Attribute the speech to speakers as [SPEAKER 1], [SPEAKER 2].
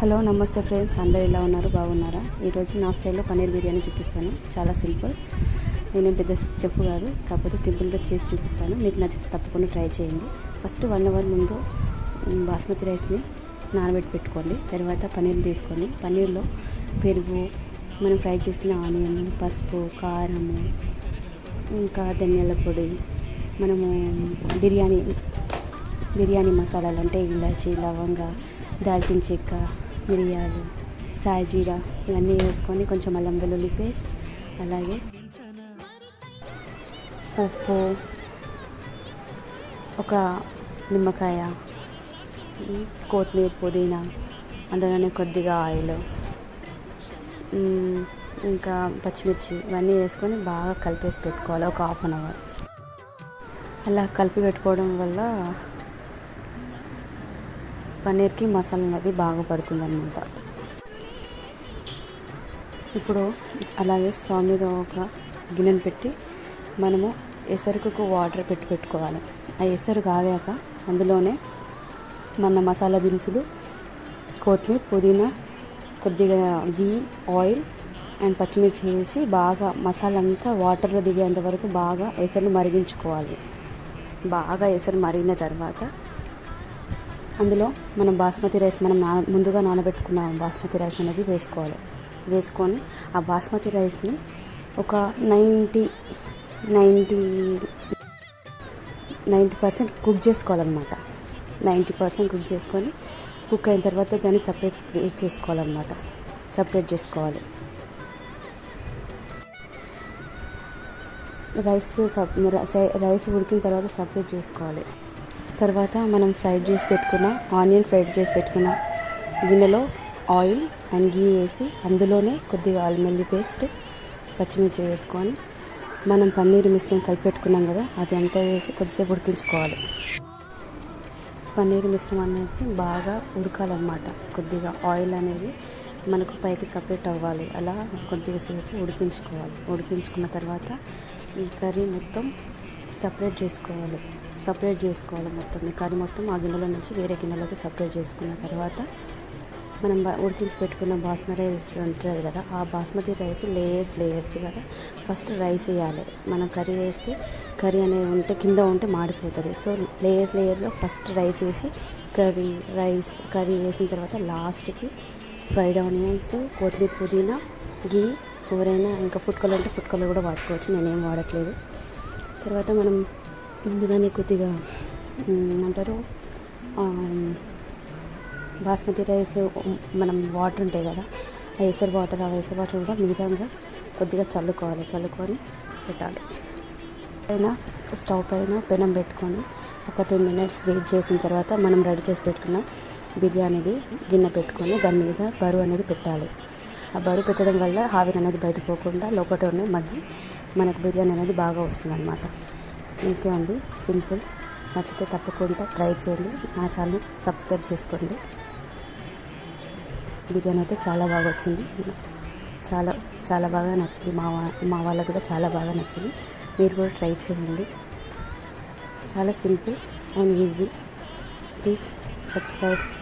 [SPEAKER 1] Hello నమస్తే friends. అందరు ఎలా ఉన్నారు? బాగున్నారా? ఈరోజు నా స్టైల్లో పన్నీర్ బిర్యానీ చూపిస్తాను. చాలా సింపుల్. నేను పెద్ద చెప్పు కాదు కాకపోతే సింపుల్గా చేసి చూపిస్తాను. మీకు నచ్చితే తప్పకుండా ట్రై చేయండి. ఫస్ట్ వన్ అవర్ ముందు బాస్మతి రైస్ని నానబెట్టి పెట్టుకోండి. తర్వాత పన్నీర్ తీసుకోండి పన్నీర్లో పెరుగు మనం ఫ్రై చేసిన ఆనియన్ పసుపు కారము ఇంకా ధనియాల పొడి మనము బిర్యానీ బిర్యానీ మసాలాలు అంటే ఇలాచి లవంగ దాల్చిన చెక్క మిరియాలు సాజీరా ఇవన్నీ వేసుకొని కొంచెం అల్లం వెల్లుల్లి పేస్ట్ అలాగే ఉప్పు ఒక నిమ్మకాయ కొత్తిమీర పుదీనా అందులోనే కొద్దిగా ఆయిల్ ఇంకా పచ్చిమిర్చి ఇవన్నీ వేసుకొని బాగా కలిపేసి పెట్టుకోవాలి ఒక హాఫ్ అన్ అవర్. అలా కలిపి పెట్టుకోవడం వల్ల పన్నీర్కి మసాలా అనేది బాగా పడుతుంది అనమాట ఇప్పుడు అలాగే స్టవ్ మీద ఒక గిన్నెను పెట్టి మనము ఎసరుకు వాటర్ పెట్టి పెట్టుకోవాలి. ఆ ఎసరు కాగాక అందులోనే మన మసాలా దినుసులు కొత్తిమీర పుదీనా కొద్దిగా గీ ఆయిల్ అండ్ పచ్చిమిర్చి వేసి బాగా మసాలా అంతా వాటర్లో దిగేంత వరకు బాగా ఎసరును మరిగించుకోవాలి. బాగా ఎసరు మరిగిన తర్వాత అందులో మనం బాస్మతి రైస్ మనం నా ముందుగా నానబెట్టుకున్న బాస్మతి రైస్ అనేది వేసుకోవాలి. వేసుకొని ఆ బాస్మతి రైస్ని ఒక ninety ninety ninety percent cook చేసుకోవాలన్నమాట. నైంటీ పర్సెంట్ కుక్ చేసుకొని కుక్ అయిన తర్వాత దాన్ని సపరేట్ వేట్ చేసుకోవాలన్నమాట. సపరేట్ చేసుకోవాలి. రైస్ సప్ రైస్ ఉడికిన తర్వాత సపరేట్ చేసుకోవాలి. తర్వాత మనం ఫ్రైడ్ చేసి పెట్టుకున్న ఆనియన్ ఫ్రైడ్ చేసి పెట్టుకున్న గిన్నెలో ఆయిల్ అండ్ గీ వేసి అందులోనే కొద్దిగా అల్మెల్లి పేస్ట్ పచ్చిమిర్చి వేసుకొని మనం పన్నీర్ మిశ్రమం కలిపి పెట్టుకున్నాం కదా అది అంతా వేసి కొద్దిసేపు ఉడికించుకోవాలి. పన్నీర్ మిశ్రమం అనేది బాగా ఉడకాలన్నమాట. కొద్దిగా ఆయిల్ అనేది మనకు పైకి సపరేట్ అవ్వాలి. అలా కొద్దిగా సేపు ఉడికించుకోవాలి. ఉడికించుకున్న తర్వాత ఈ కర్రీ మొత్తం సపరేట్ చేసుకోవాలి. సపరేట్ చేసుకోవాలి మొత్తం. ఈ కర్రీ మొత్తం ఆ గిన్నెలో నుంచి వేరే గిన్నెలోకి సపరేట్ చేసుకున్న తర్వాత మనం ఉడికించి పెట్టుకున్న బాస్మతి రైస్ ఉంటుంది కదా ఆ బాస్మతి రైస్ లేయర్స్ లేయర్స్ కదా ఫస్ట్ రైస్ వేయాలి. మనం కర్రీ వేసి కర్రీ అనేది ఉంటే కింద ఉంటే మాడిపోతుంది. సో లేయర్ లేయర్లో ఫస్ట్ రైస్ వేసి కర్రీ రైస్ కర్రీ వేసిన తర్వాత లాస్ట్కి ఫ్రైడ్ ఆనియన్స్ కొత్తిమీర పుదీనా గీ ఎవరైనా ఇంకా ఫుడ్ కలర్ అంటే ఫుడ్ కలర్ కూడా వాడుకోవచ్చు. నేనేం వాడట్లేదు. తర్వాత మనం ముందుగానే కొద్దిగా అంటారు బాస్మతి రైస్ మనం వాటర్ ఉంటాయి కదా ఆ ఎసరు వాటర్ ఆ వేసర్ వాటర్ కూడా మిగతాగా కొద్దిగా చల్లుకోవాలి. చల్లుకొని పెట్టాలి. పైన స్టవ్ పైన పెనం పెట్టుకొని ఒక టెన్ మినిట్స్ వెయిట్ చేసిన తర్వాత మనం రెడీ చేసి పెట్టుకున్న బిర్యానీది గిన్నె పెట్టుకొని దాని మీద బరువు అనేది పెట్టాలి. ఆ బరువు పెట్టడం వల్ల ఆవిరి అనేది బయట పోకుండా లోపల ఉన్న మగ్గి మనకు బిర్యానీ అనేది బాగా వస్తుంది అనమాట ఇంతే అండి. సింపుల్. నచ్చితే తప్పకుండా ట్రై చేయండి. నా ఛానల్ సబ్స్క్రైబ్ చేసుకోండి. బిర్యానీ అయితే చాలా బాగా వచ్చింది. చాలా చాలా బాగా నచ్చింది. మా మా వాళ్ళకు కూడా చాలా బాగా నచ్చింది. మీరు కూడా ట్రై చేయండి. చాలా simple and easy. Please subscribe.